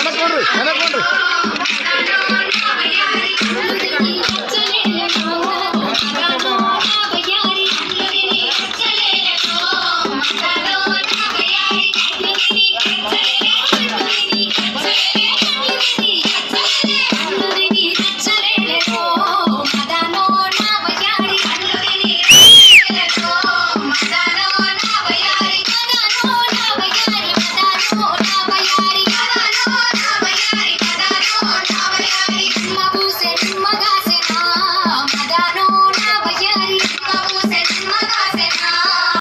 వెనక్కోండి వెనక్కోండి my God.